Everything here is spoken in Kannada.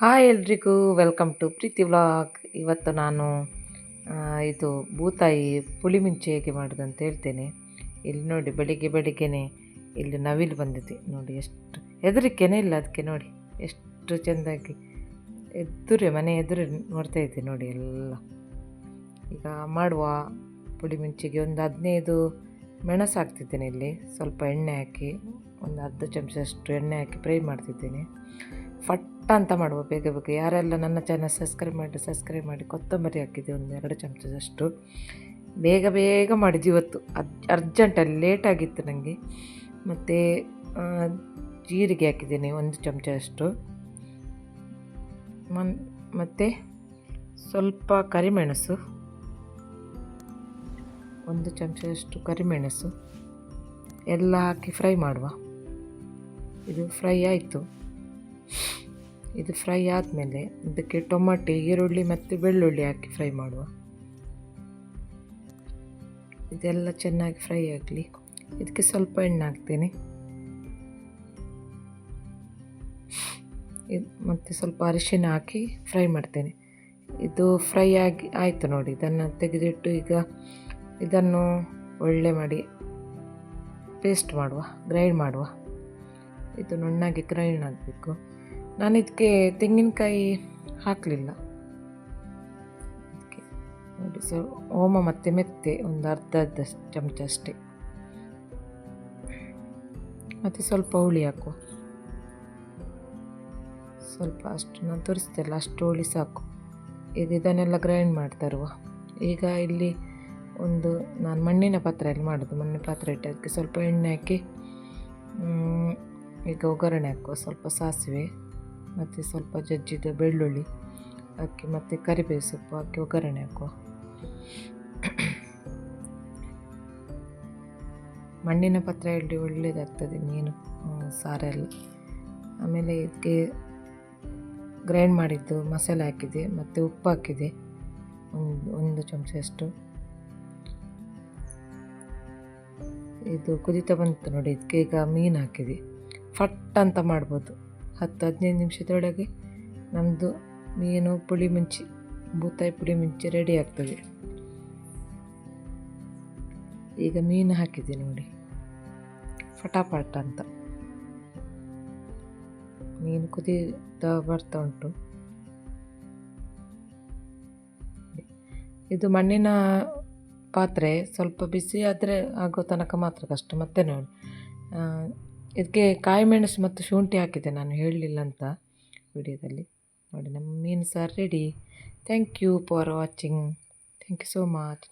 ಹಾಯ್ ಎಲ್ರಿಗೂ, ವೆಲ್ಕಮ್ ಟು ಪ್ರೀತಿ ವ್ಲಾಗ್. ಇವತ್ತು ನಾನು ಇದು ಬೂತಾಯಿ ಪುಳಿ ಮುಂಚೆ ಹೇಗೆ ಮಾಡೋದು ಅಂತ ಹೇಳ್ತೇನೆ. ಇಲ್ಲಿ ನೋಡಿ, ಬೆಳಿಗ್ಗೆ ಬೆಳಿಗ್ಗೆನೆ ಇಲ್ಲಿ ನವಿಲು ಬಂದಿದೆ. ನೋಡಿ, ಎಷ್ಟು ಹೆದರಿಕೆನೇ ಇಲ್ಲ ಅದಕ್ಕೆ ನೋಡಿ, ಎಷ್ಟು ಚೆಂದಾಗಿ ಎದುರೇ, ಮನೆ ಎದುರು ನೋಡ್ತಾ ಇದ್ದೆ ನೋಡಿ ಎಲ್ಲ. ಈಗ ಮಾಡುವ ಪುಳಿ ಮುಂಚಿಗೆ ಒಂದು ಹದಿನೈದು ಮೆಣಸು ಹಾಕ್ತಿದ್ದೇನೆ ಇಲ್ಲಿ. ಸ್ವಲ್ಪ ಎಣ್ಣೆ ಹಾಕಿ, ಒಂದು ಅರ್ಧ ಚಮಚದಷ್ಟು ಎಣ್ಣೆ ಹಾಕಿ ಫ್ರೈ ಮಾಡ್ತಿದ್ದೇನೆ. ಫಟ್ ಅಂತ ಮಾಡುವ ಬೇಗ ಬೇಗ. ಯಾರೆಲ್ಲ ನನ್ನ ಚಾನಲ್ ಸಬ್ಸ್ಕ್ರೈಬ್ ಮಾಡಿ ಸಬ್ಸ್ಕ್ರೈಬ್ ಮಾಡಿ, ಕೊತ್ತಂಬರಿ ಹಾಕಿದೆ ಒಂದು ಎರಡು ಚಮಚದಷ್ಟು. ಬೇಗ ಬೇಗ ಮಾಡಿದ್ದು ಇವತ್ತು ಅದ್ ಅರ್ಜೆಂಟಲ್ಲಿ ಲೇಟ್ ಆಗಿತ್ತು ನನಗೆ ಮತ್ತು ಜೀರಿಗೆ ಹಾಕಿದ್ದೀನಿ ಒಂದು ಚಮಚದಷ್ಟು. ಮನ್, ಮತ್ತು ಸ್ವಲ್ಪ ಕರಿಮೆಣಸು. ಒಂದು ಚಮಚದಷ್ಟು ಕರಿಮೆಣಸು. ಎಲ್ಲ ಹಾಕಿ ಫ್ರೈ ಮಾಡುವ. ಇದು ಫ್ರೈ ಆಯಿತು. ಇದು ಫ್ರೈ ಆದಮೇಲೆ ಇದಕ್ಕೆ ಟೊಮಾಟೆ, ಈರುಳ್ಳಿ ಮತ್ತು ಬೆಳ್ಳುಳ್ಳಿ ಹಾಕಿ ಫ್ರೈ ಮಾಡುವ. ಇದೆಲ್ಲ ಚೆನ್ನಾಗಿ ಫ್ರೈ ಆಗಲಿ. ಇದಕ್ಕೆ ಸ್ವಲ್ಪ ಎಣ್ಣೆ ಹಾಕ್ತೇನೆ. ಇದು ಮತ್ತು ಸ್ವಲ್ಪ ಅರಿಶಿನ ಹಾಕಿ ಫ್ರೈ ಮಾಡ್ತೇನೆ. ಇದು ಫ್ರೈ ಆಗಿ ಆಯಿತು ನೋಡಿ, ಇದನ್ನು ತೆಗೆದಿಟ್ಟು ಈಗ ಇದನ್ನು ಒಳ್ಳೆ ಮಾಡಿ ಪೇಸ್ಟ್ ಮಾಡುವ, ಗ್ರೈಂಡ್ ಮಾಡುವ. ಇದು ನುಣ್ಣಾಗಿ ಗ್ರೈಂಡ್ ಆಗಬೇಕು. ನಾನು ಇದಕ್ಕೆ ತೆಂಗಿನಕಾಯಿ ಹಾಕಲಿಲ್ಲ. ನೋಡಿ ಸರ್, ಓಮ ಮತ್ತು ಮೆತ್ತೆ, ಒಂದು ಅರ್ಧ ಚಮಚ ಅಷ್ಟೇ. ಮತ್ತು ಸ್ವಲ್ಪ ಹುಳಿ ಹಾಕುವ. ಸ್ವಲ್ಪ ಅಷ್ಟು, ನಾನು ತೋರಿಸ್ತೇಲ್ಲ, ಅಷ್ಟು ಹುಳಿ ಸಾಕು. ಇದು ಇದನ್ನೆಲ್ಲ ಗ್ರೈಂಡ್ ಮಾಡ್ತಾರುವ ಈಗ ಇಲ್ಲಿ ಒಂದು, ನಾನು ಮಣ್ಣಿನ ಪಾತ್ರೆಯಲ್ಲಿ ಮಾಡೋದು. ಮಣ್ಣಿನ ಪಾತ್ರೆ ಇಟ್ಟು ಅದಕ್ಕೆ ಸ್ವಲ್ಪ ಎಣ್ಣೆ ಹಾಕಿ ಈಗ ಒಗ್ಗರಣೆ ಹಾಕುವ. ಸ್ವಲ್ಪ ಸಾಸಿವೆ. ಮತ್ತು ಸ್ವಲ್ಪ ಜಜ್ಜಿದ ಬೆಳ್ಳುಳ್ಳಿ ಹಾಕಿ ಮತ್ತು ಕರಿಬೇವು ಸೊಪ್ಪು ಹಾಕಿ ಒಗ್ಗರಣೆ ಹಾಕುವ. ಮಣ್ಣಿನ ಪತ್ರೆಯಲ್ಲಿ ಒಳ್ಳೆಯದಾಗ್ತದೆ ಮೀನು ಸಾರೆಲ್ಲ ಆಮೇಲೆ ಇದಕ್ಕೆ ಗ್ರೈಂಡ್ ಮಾಡಿದ್ದು ಮಸಾಲೆ ಹಾಕಿದೆ ಮತ್ತು ಉಪ್ಪು ಹಾಕಿದೆ ಒಂದು ಒಂದು ಚಮಚಷ್ಟು ಇದು ಕುದಿತಾ ಬಂತು ನೋಡಿ, ಇದಕ್ಕೆ ಈಗ ಮೀನು ಹಾಕಿದೆ ಫಟ್ ಅಂತ ಮಾಡ್ಬೋದು. ಹತ್ತು ಹದಿನೈದು ನಿಮಿಷದೊಳಗೆ ನಮ್ಮದು ಮೀನು ಪುಳಿ ಮುಂಚಿ, ಬೂತಾಯಿ ಪುಳಿ ಮುಂಚಿ ರೆಡಿ ಆಗ್ತದೆ. ಈಗ ಮೀನು ಹಾಕಿದೆ ನೋಡಿ. ಫಟಾಫಟ ಅಂತ. ಮೀನು ಕುದೀತಾ ಬರ್ತಾ ಉಂಟು. ಇದು ಮಣ್ಣಿನ ಪಾತ್ರೆ ಸ್ವಲ್ಪ ಬಿಸಿ ಆದರೆ ಆಗೋ ತನಕ ಮಾತ್ರ ಕಷ್ಟ. ಮತ್ತೆ ನೋಡಿ. ಇದಕ್ಕೆ ಕಾಯಿ ಮೆಣಸು ಮತ್ತು ಶುಂಠಿ ಹಾಕಿದೆ ನಾನು, ಹೇಳಲಿಲ್ಲ ಅಂತ ವಿಡಿಯೋದಲ್ಲಿ. ನೋಡಿ, ನಮ್ಮ ಮೀನು ಸಾರು ready thank you for watching thank you so much